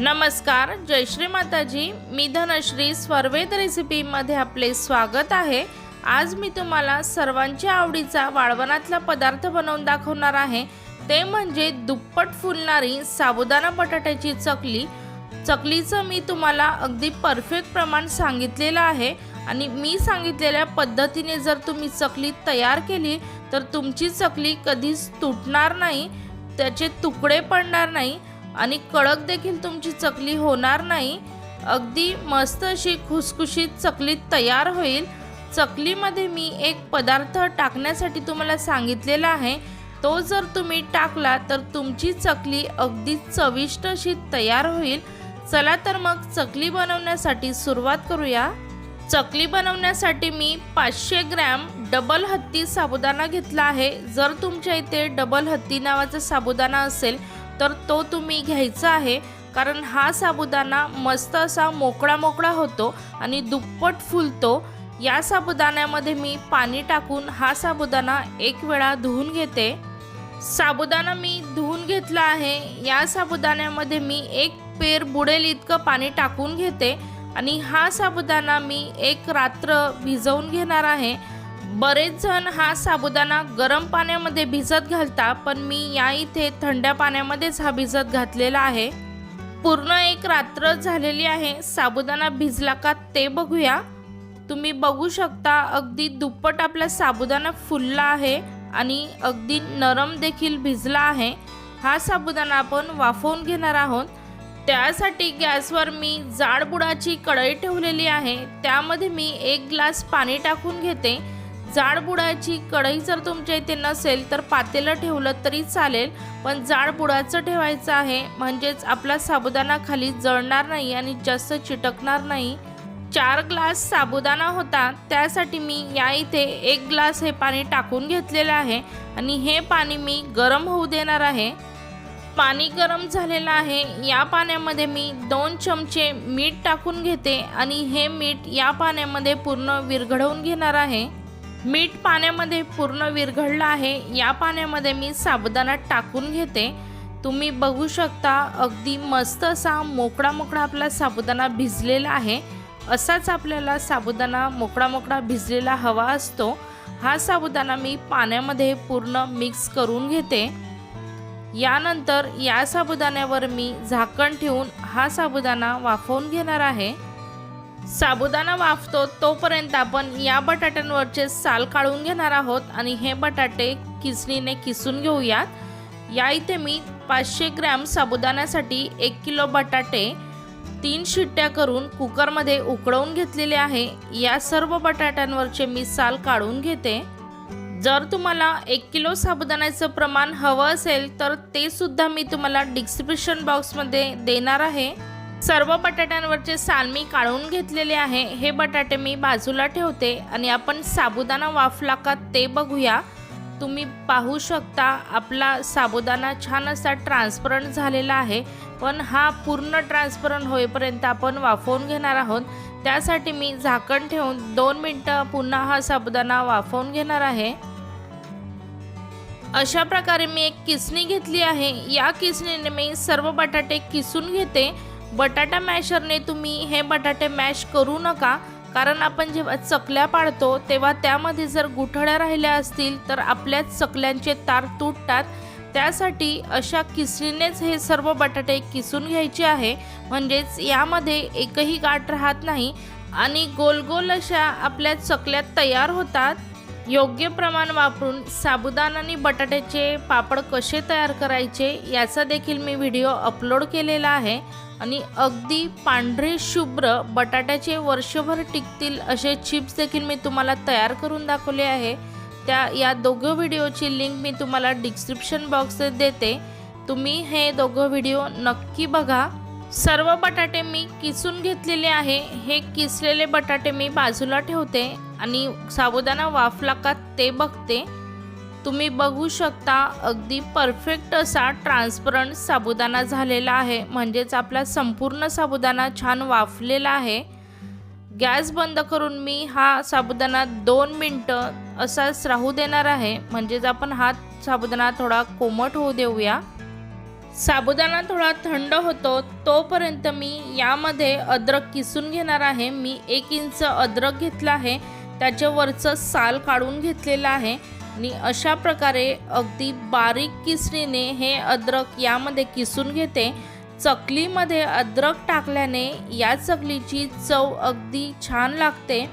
नमस्कार जय श्री माताजी. मी धनश्री स्वर्वेद रेसिपीमध्ये आपले स्वागत आहे. आज मी तुम्हाला सर्वांच्या आवडीचा वाळवणातला पदार्थ बनवून दाखवणार आहे. ते म्हणजे दुप्पट फुलणारी साबुदाणा बटाट्याची चकली. चकलीचं मी तुम्हाला अगदी परफेक्ट प्रमाण सांगितलेलं आहे आणि मी सांगितलेल्या पद्धतीने जर तुम्ही चकली तयार केली तर तुमची चकली कधीच तुटणार नाही त्याचे तुकडे पडणार नाही. आणि कडक देखील तुमची चकली होणार नाही. अगदी मस्त अशी खुसखुशीत चकली तयार होईल. चकलीमध्ये मी एक पदार्थ टाकण्यासाठी तुम्हाला सांगितलेला आहे. तो जर तुम्ही टाकला तर तुमची चकली अगदी चविष्ट अशी तयार होईल. चला तर मग चकली बनवण्यासाठी सुरुवात करूया. चकली बनवण्यासाठी मी पाचशे ग्रॅम डबल हत्ती साबुदाणा घेतला आहे. जर तुमच्या इथे डबल हत्ती नावाचा साबुदाणा असेल तर तो तुम्ही घ्यायचा आहे. कारण हा साबुदाणा मस्त असा मोकळा मोकळा होतो आणि दुप्पट फुलतो. या साबुदाण्यामध्ये मी पाणी टाकून हा साबुदाणा एक वेळा धुवून घेते. साबुदाणा मी धुवून घेतला आहे. या साबुदाण्यामध्ये मी एक पेर बुडेल इतकं पाणी टाकून घेते. आणि हा साबुदाणा मी एक रात्र भिजवून घेणार आहे. बरेच जण हा साबुदाणा गरम पाण्यामध्ये भिजत घालता पण मी या इथे थंड्या पाण्यामध्येच हा भिजत घातलेला आहे. पूर्ण एक रात्र झालेली आहे. साबुदाणा भिजला का ते बघूया. तुम्ही बघू शकता अगदी दुप्पट आपला साबुदाणा फुलला आहे आणि अगदी नरम देखील भिजला आहे. हा साबुदाणा आपण वाफवून घेणार आहोत. त्यासाठी गॅसवर मी जाड बुडाची कढई ठेवलेली आहे. त्यामध्ये मी एक ग्लास पाणी टाकून घेते. जाड बुडाची कढई जर तुमच्या इथे नसेल तर पातेलं ठेवलं तरी चालेल पण जाड बुडाचं ठेवायचं आहे म्हणजेच आपला साबुदाणा खाली जळणार नाही आणि जास्त चिटकणार नाही. चार ग्लास साबुदाणा होता त्यासाठी मी या इथे एक ग्लास हे पाणी टाकून घेतलेलं आहे आणि हे पाणी मी गरम होऊ देणार आहे. पाणी गरम झालेलं आहे या पाण्यामध्ये मी दोन चमचे मीठ टाकून घेते आणि हे मीठ या पाण्यामध्ये पूर्ण विरघळवून घेणार आहे. मीठ पाण्यामध्ये पूर्ण विरघळलं आहे. या पाण्यामध्ये मी साबुदाणा टाकून घेते. तुम्ही बघू शकता अगदी मस्त असा मोकळा मोकळा आपला साबुदाणा भिजलेला आहे. असाच आपल्याला साबुदाणा मोकळा मोकळा भिजलेला हवा असतो. हा साबुदाणा मी पाण्यामध्ये पूर्ण मिक्स करून घेते. यानंतर या साबुदाण्यावर मी झाकण ठेवून हा साबुदाणा वाफवून घेणार आहे. साबुदाणा वाफतो तोपर्यंत आपण या बटाट्यांवरचे साल काढून घेणार आहोत आणि हे बटाटे किसणीने किसून घेऊयात. या इथे मी पाचशे ग्रॅम साबुदाण्यासाठी एक किलो बटाटे तीन शिट्ट्या करून कुकरमध्ये उकळवून घेतलेले आहे. या सर्व बटाट्यांवरचे मी साल काढून घेते. जर तुम्हाला एक किलो साबुदाण्याचं प्रमाण हवं असेल तर ते सुद्धा मी तुम्हाला डिस्क्रिप्शन बॉक्समध्ये देणार आहे. सर्व बटाट्यांवरचे साल मी काढून घेतलेले आहे. हे बटाटे मी बाजूला ठेवते आणि आपण साबुदाणा वाफला का ते बघूया. तुम्ही पाहू शकता आपला साबुदाणा छान असा ट्रान्सपरंट झालेला आहे. पण हा पूर्ण ट्रान्सपरंट होईपर्यंत आपण वाफवून घेणार आहोत. त्यासाठी मी झाकण ठेवून दोन मिनटं पुन्हा हा साबुदाणा वाफवून घेणार आहे. अशा प्रकारे मी एक किसणी घेतली आहे. या किसणीने मी सर्व बटाटे किसून घेते. बटाटा मॅशरने तुम्ही हे बटाटे मॅश करू नका कारण आपण जेव्हा चकल्या पाडतो तेव्हा त्यामध्ये जर गुठळ्या राहिल्या असतील तर आपल्या चकल्यांचे तार तुटतात. त्यासाठी अशा किसणीनेच हे सर्व बटाटे किसून घ्यायचे आहे. म्हणजेच यामध्ये एकही गाठ राहत नाही आणि गोल गोल अशा आपल्या चकल्या तयार होतात. योग्य प्रमाण वापरून साबुदाणा आणि बटाट्याचे पापड कसे तयार करायचे याचा देखील मी व्हिडिओ अपलोड केलेला आहे. आणि अगदी पांढरे शुभ्र बटाट्याचे वर्षभर टिकतील असे चिप्स देखील मी तुम्हाला तयार करून दाखवले आहे. त्या या दोघं व्हिडिओची लिंक मी तुम्हाला डिस्क्रिप्शन बॉक्समध्ये देते. तुम्ही हे दोघं व्हिडिओ नक्की बघा. सर्व बटाटे मी किसून घेतलेले आहे. हे किसलेले बटाटे मी बाजूला ठेवते आणि साबुदाणा वाफला का ते बघते. तुम्ही बघू शकता अगदी परफेक्ट असा ट्रान्सपरंट साबुदाणा झालेला आहे. म्हणजेच आपला संपूर्ण साबुदाणा छान वाफलेला आहे. गॅस बंद करून मी हा साबुदाणा दोन मिनटं असाच राहू देणार आहे. म्हणजेच आपण हा साबुदाणा थोडा कोमट होऊ देऊया. साबुदाणा थोडा थंड होतो तोपर्यंत मी यामध्ये अद्रक किसून घेणार आहे. मी एक इंच अद्रक घेतला आहे. त्याच्यावरचं साल काढून घेतलेलं आहे. आणि अशा प्रकारे अगदी बारीक किसणीने हे अद्रक यामध्ये किसून घेते. चकलीमध्ये अद्रक टाकल्याने या चकलीची चव अगदी छान लागते.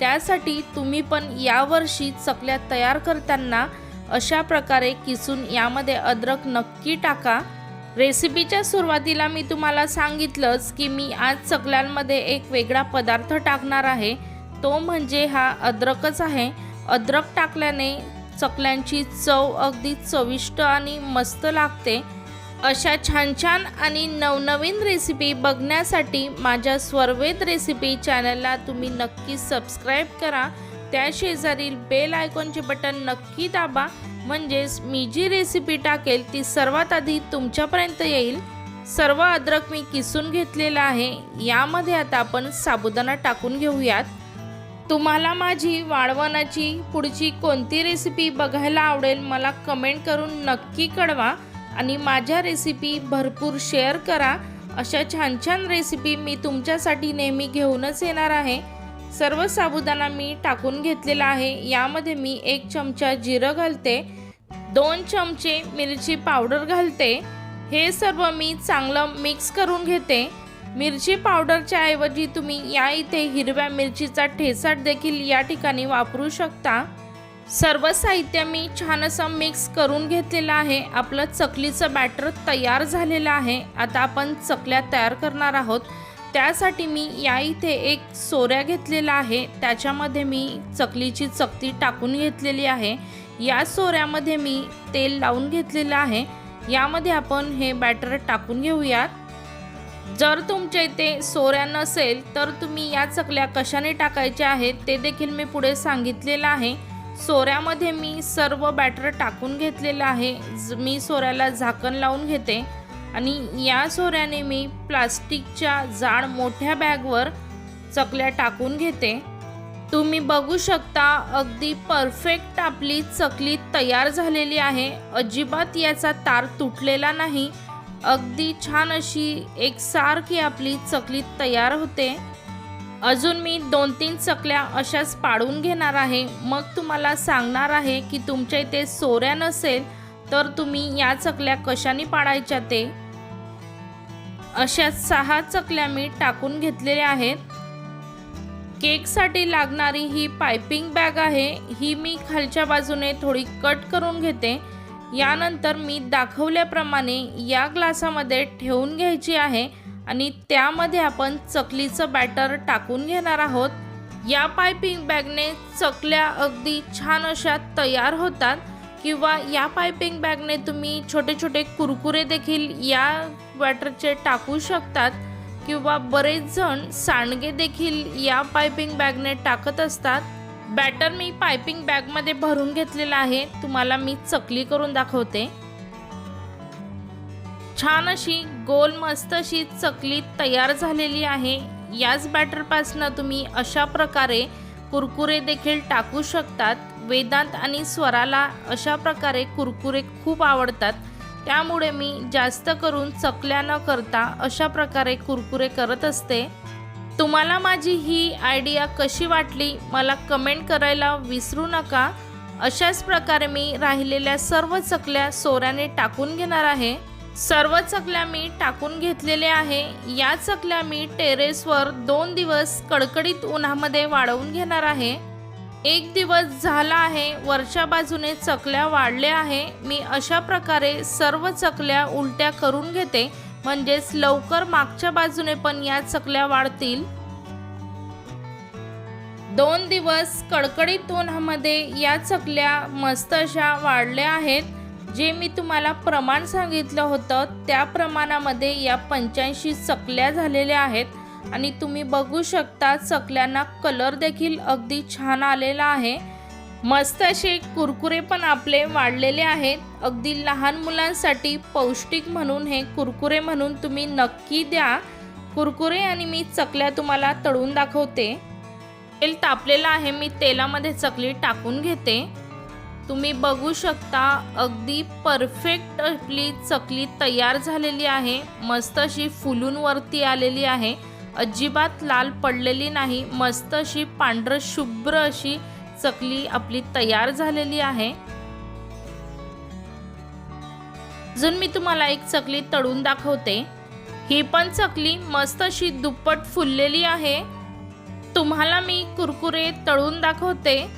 त्यासाठी तुम्ही पण यावर्षी चकल्या तयार करताना अशा प्रकारे किसून यामध्ये अद्रक नक्की टाका. रेसिपीच्या सुरुवातीला मी तुम्हाला सांगितलंच की मी आज चकल्यांमध्ये एक वेगळा पदार्थ टाकणार आहे. तो म्हणजे हा अद्रकच आहे. अद्रक टाकल्याने चकल्यांची चव अगदी चविष्ट आणि मस्त लागते. अशा छान छान आणि नवनवीन रेसिपी बघण्यासाठी माझ्या स्वरवेद रेसिपी चॅनलला तुम्ही नक्की सबस्क्राईब करा. त्या शेजारील बेल आयकॉनचे बटन नक्की दाबा. म्हणजेच मी जी रेसिपी टाकेल ती सर्वात आधी तुमच्यापर्यंत येईल. सर्व अद्रक मी किसून घेतलेलं आहे. यामध्ये आता आपण साबुदाणा टाकून घेऊयात. तुम्हाला माझी वाळवणाची पुढची कोणती रेसिपी बघायला आवडेल मला कमेंट करून नक्की कळवा आणि माझ्या रेसिपी भरपूर शेअर करा. अशा छान छान रेसिपी मी तुमच्यासाठी नेहमी घेऊनच येणार आहे. सर्व साबुदाणा मी टाकून घेतलेला आहे. यामध्ये मी एक चमचा जिरं घालते दोन चमचे मिरची पावडर घालते. हे सर्व मी चांगलं मिक्स करून घेते. मिरची पावडरच्या ऐवजी तुम्ही या इथे हिरव्या मिरचीचा ठेसाट देखील या ठिकाणी वापरू शकता. सर्व साहित्य मी छान असं मिक्स करून घेतलेलं आहे. आपलं चकलीचं बॅटर तयार झालेलं आहे. आता आपण चकल्या तयार करणार आहोत. त्यासाठी मी या इथे एक सोऱ्या घेतलेला आहे. त्याच्यामध्ये मी चकलीची चकती टाकून घेतलेली आहे. या सोऱ्यामध्ये मी तेल लावून घेतलेलं आहे. यामध्ये आपण हे बॅटर टाकून घेऊयात. जर तुमच्या इथे सोऱ्या नसेल तर तुम्ही या चकल्या कशाने टाकायच्या आहेत ते देखील मी पुढे सांगितलेलं आहे. सोऱ्यामध्ये मी सर्व बॅटर टाकून घेतलेलं आहे. ज- मी सोऱ्याला झाकण लावून घेते आणि या सोऱ्याने मी प्लास्टिकच्या जाड मोठ्या बॅगवर चकल्या टाकून घेते. तुम्ही बघू शकता अगदी परफेक्ट आपली चकली तयार झालेली आहे. अजिबात याचा तार तुटलेला नाही. अगदी छान अशी एकसारखी आपली चकली तयार होते. अजून मी दोन तीन चकल्या अशाच पाडून घेणार आहे. मग तुम्हाला सांगणार आहे की तुमच्या इथे सोऱ्या नसेल तर तुम्ही या चकल्या कशाने पाडायच्या ते? अशा सहा चकल्या मी टाकून घेतलेल्या आहेत. केकसाठी लागणारी ही पायपिंग बॅग आहे. ही मी खालच्या बाजूने थोडी कट करून घेते. यानंतर मी दाखवल्याप्रमाणे या ग्लासामध्ये ठेवून घ्यायची आहे आणि त्यामध्ये आपण चकलीचं बॅटर टाकून घेणार आहोत. या पायपिंग बॅगने चकल्या अगदी छान अशा तयार होतात किंवा या पायपिंग बॅगने तुम्ही छोटे छोटे कुरकुरे देखील या बॅटरचे टाकू शकतात किंवा बरेच जण सांडगे देखील या पायपिंग बॅगने टाकत असतात. बॅटर मी पायपिंग बॅगमध्ये भरून घेतलेलं आहे. तुम्हाला मी चकली करून दाखवते. छान अशी गोल मस्त अशी चकली तयार झालेली आहे. याच बॅटरपासनं तुम्ही अशा प्रकारे कुरकुरे देखील टाकू शकतात. वेदांत आणि स्वराला अशा प्रकारे कुरकुरे खूप आवडतात. त्यामुळे मी जास्त करून चकल्या न करता अशा प्रकारे कुरकुरे करत असते. तुम्हाला माझी ही आयडिया कशी वाटली मला कमेंट करायला विसरू नका. अशाच प्रकारे मी राहिलेल्या सर्व चकल्या सोऱ्याने टाकून घेणार आहे. सर्व चकल्या मी टाकून घेतलेले आहे. या चकल्या मी टेरेसवर दोन दिवस कडकडीत उन्हामध्ये वाळवून घेणार आहे. एक दिवस झाला आहे वरच्या बाजूने चकल्या वाढल्या आहे. मी अशा प्रकारे सर्व चकल्या उलट्या करून घेते. म्हणजेच लवकर मागच्या बाजूने पण या चकल्या वाढतील. दोन दिवस कडकडीत उन्हामध्ये या चकल्या मस्त अशा वाढल्या आहेत. जे मी तुम्हाला प्रमाण सांगितलं होतं त्या प्रमाणामध्ये या पंच्याऐंशी चकल्या झालेल्या आहेत. आणि तुम्ही बघू शकता चकल्यांना कलर देखील अगदी छान आलेला आहे. मस्त असे कुरकुरे पण आपले वाढलेले आहेत. अगदी लहान मुलांसाठी पौष्टिक म्हणून हे कुरकुरे म्हणून तुम्ही नक्की द्या. कुरकुरे आणि मी चकल्या तुम्हाला तळून दाखवते. तेल तापलेलं आहे मी तेलामध्ये चकली टाकून घेते. तुम्ही बघू शकता अगदी परफेक्ट आपली चकली तयार झालेली आहे. मस्त अशी फुलून वरती आलेली आहे. अजिबात लाल पडलेली नाही. मस्त अशी पांढरं शुभ्र अशी चकली आपली तयार झालेली आहे. अजून मी तुम्हाला एक चकली तळून दाखवते. ही पण चकली मस्त अशी दुप्पट फुललेली आहे. तुम्हाला मी कुरकुरे तळून दाखवते.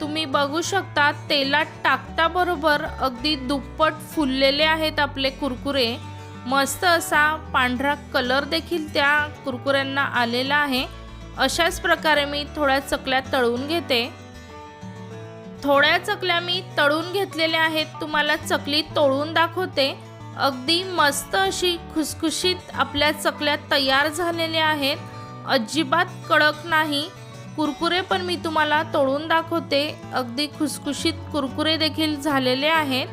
तुम्ही बघू शकता तेलात टाकता बरोबर अगदी दुप्पट फुललेले आहेत आपले कुरकुरे. मस्त असा पांढरा कलर देखील त्या कुरकुऱ्यांना आलेला आहे. अशाच प्रकारे मी थोड्या चकल्या तळून घेते. थोड्या चकल्या मी तळून घेतलेल्या आहेत. तुम्हाला चकली तळून दाखवते. अगदी मस्त अशी खुसखुशीत आपल्या चकल्या तयार झालेल्या आहेत. अजिबात कडक नाही. कुरकुरे पण मी तुम्हाला तोडून दाखवते. अगदी खुसखुशीत कुरकुरे देखील झालेले आहेत.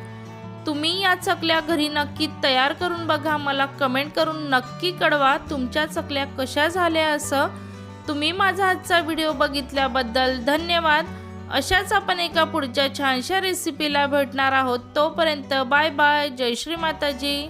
तुम्ही या चकल्या घरी नक्की तयार करून बघा. मला कमेंट करून नक्की कळवा तुमच्या चकल्या कशा झाल्या असं. तुम्ही माझा आजचा व्हिडिओ बघितल्याबद्दल धन्यवाद. अशाच आपण एका पुढच्या छानशा रेसिपीला भेटणार आहोत. तोपर्यंत बाय बाय. जय श्री माताजी.